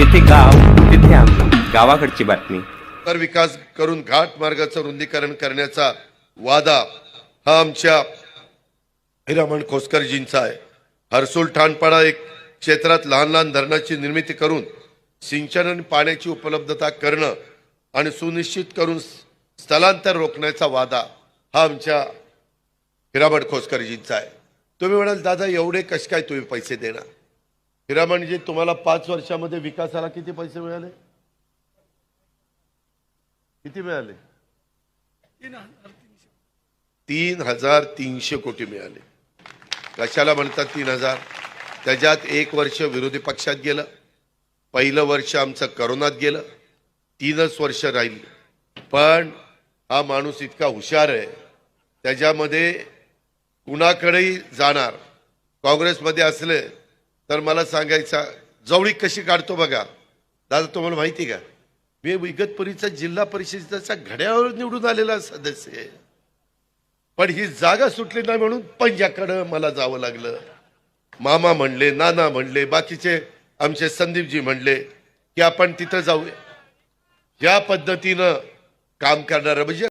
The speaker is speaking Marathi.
जिथे गाव तिथे आम्ही गावाकडची बातमी. तर विकास करून घाट मार्गाचं रुंदीकरण करण्याचा वादा हा आमच्या हिरामण खोसकरजींचा आहे. हरसूल ठाणपाडा एक क्षेत्रात लहान लहान धरणाची निर्मिती करून सिंचन आणि पाण्याची उपलब्धता करणं आणि सुनिश्चित करून स्थलांतर रोखण्याचा वादा हा आमच्या हिरामण खोसकरजींचा आहे. तुम्ही म्हणाल दादा एवढे कसे काय तुम्ही पैसे देणार? हिरामणजी तुम्हाला पाच वर्षामध्ये विकासाला किती पैसे मिळाले? किती मिळाले? तीन हजार तीनशे कोटी मिळाले. कशाला म्हणतात तीन हजार? त्याच्यात एक वर्ष विरोधी पक्षात गेलं पहिलं वर्ष आमचं करोनात गेलं तीनच वर्ष राहिली. पण हा माणूस इतका हुशार आहे त्याच्यामध्ये कुणाकडेही जाणार काँग्रेसमध्ये असले तर मला सांगायचा जवळी कशी काढतो बघा. दादा तुम्हाला माहिती का? मी इगतपुरीचा जिल्हा परिषदेचा घड्यावर निवडून आलेला सदस्य आहे. पण ही जागा सुटली नाही म्हणून पंजाकडं मला जावं लागलं. मामा म्हणले नाना म्हणले बाकीचे आमचे संदीपजी म्हणले की आपण तिथं जाऊया. या पद्धतीनं काम करणारं म्हणजे